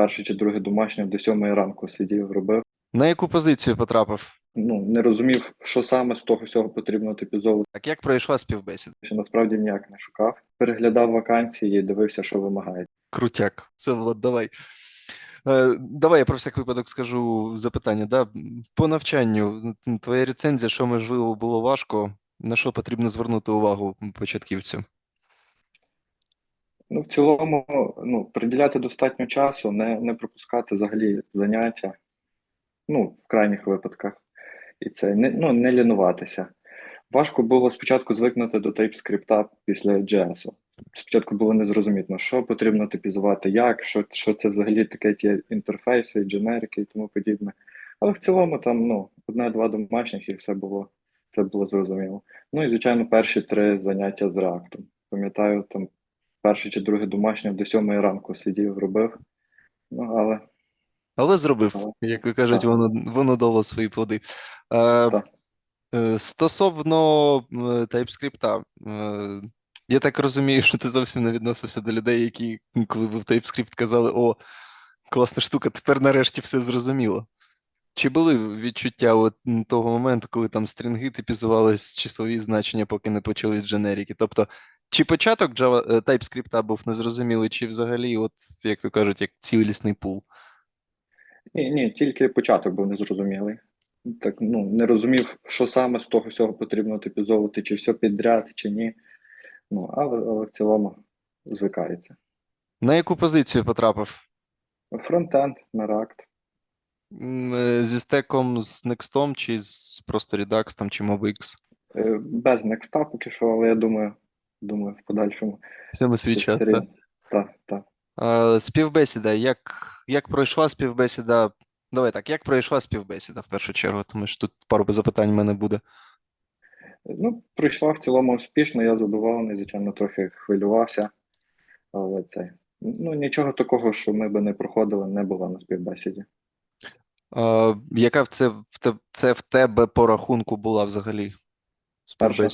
перше чи друге домашнє до сьомої ранку сидів, робив. На яку позицію потрапив? Ну, не розумів, що саме з того всього потрібно типізовувати. Так як пройшла співбесіда? Ще насправді ніяк не шукав. Переглядав вакансії дивився, що вимагають. Крутяк. Це Влад, давай. Е, давай я про всяк випадок скажу запитання. Да? По навчанню, твоя рецензія, що можливо було важко, на що потрібно звернути увагу початківцю? Ну, в цілому, ну, приділяти достатньо часу, не, не пропускати взагалі заняття. Ну, в крайніх випадках. І це не, ну, не лінуватися. Важко було спочатку звикнути до TypeScript після JS. Спочатку було незрозумітно, що потрібно типізувати, як, що, що це взагалі таке ті інтерфейси, дженерики і тому подібне. Але в цілому там ну, одне-два домашніх і все було, це було зрозуміло. Ну і, звичайно, перші три заняття з React. Пам'ятаю, там перше чи друге домашнє до сьомої ранку сидів, робив. Ну, але Але зробив, Але- як кажуть, так. воно, воно дало свої плоди. Е, Так. е, стосовно TypeScript, е, я так розумію, що ти зовсім не відносився до людей, які, коли був TypeScript, казали: о, класна штука, тепер нарешті все зрозуміло. Чи були відчуття от того моменту, коли там стрінги типізувались числові значення, поки не почались дженерики? Тобто, чи початок Java, е, TypeScript був незрозумілий, чи взагалі, от, як то кажуть, як цілісний пул? Ні, ні, тільки початок був незрозумілий. Так, ну, не розумів, що саме з того всього потрібно типізовувати, чи все підряд, чи ні. Ну, але, але в цілому звикається. На яку позицію потрапив? Фронтенд на React. Е, Зі стеком з Next чи з просто Redux там, чи MobX? Е, Без Next поки що, але я думаю, думаю, в подальшому. Всьому свій час. так? Так, так. А, Співбесіда. Як, як пройшла співбесіда? Давай так, як пройшла співбесіда в першу чергу, тому що тут пару запитань в мене буде. Ну, пройшла в цілому успішно, я задоволений, звичайно, трохи хвилювався, але це. Ну, нічого такого, що ми би не проходили, не було на співбесіді. А, яка в це, в це в тебе по рахунку була взагалі? Перша.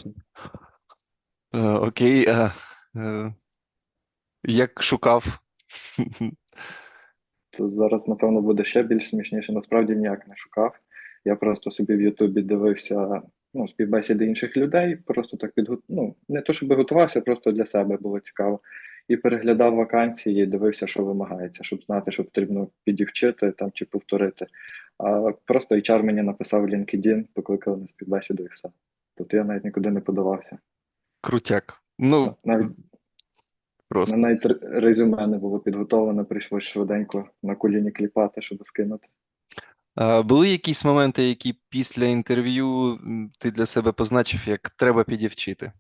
Е, окей. А, е, як шукав? То зараз, напевно, буде ще більш смішніше. Насправді ніяк не шукав. Я просто собі в Ютубі дивився ну, співбесіди інших людей, просто так підгот... ну, не то, щоб готувався, просто для себе було цікаво. І переглядав вакансії, дивився, що вимагається, щоб знати, що потрібно підівчити там чи повторити. А просто HR мені написав LinkedIn, покликали на співбесіду і все. Тобто я навіть нікуди не подавався. Крутяк. Ну, Навіть просто. навіть резюме не було підготовлено, прийшлось швиденько на коліні кліпати, щоб скинути. А були якісь моменти, які після інтерв'ю ти для себе позначив, як треба підівчити?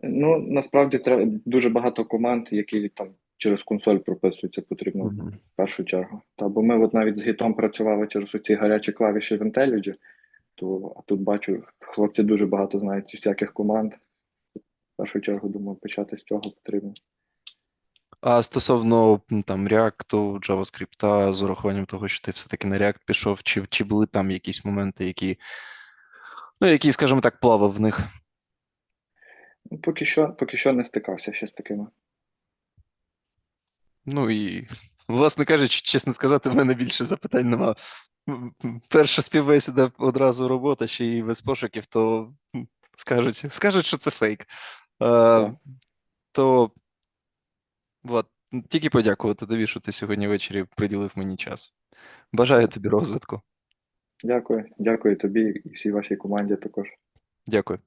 Ну, насправді треба дуже багато команд, які там через консоль прописуються, потрібно в першу чергу. Та бо ми от навіть з гітом працювали через ці гарячі клавіші в IntelliJ, то а тут бачу, хлопці дуже багато знають зі всяких команд. В першу чергу, думаю, почати з цього потрібно. А стосовно там React, JavaScript, з урахуванням того, що ти все-таки на React пішов, чи, чи були там якісь моменти, які, ну, які, скажімо так, плавав в них? Ну, поки що, поки що не стикався ще з такими. Ну і, власне кажучи, чесно сказати, в мене більше запитань нема. Перша співбесіда одразу робота, ще й без пошуків, то скажуть, скажуть, що це фейк. А, то от, тільки подякувати тобі, що ти сьогодні ввечері приділив мені час. Бажаю тобі розвитку. Дякую, дякую тобі і всій вашій команді також. Дякую.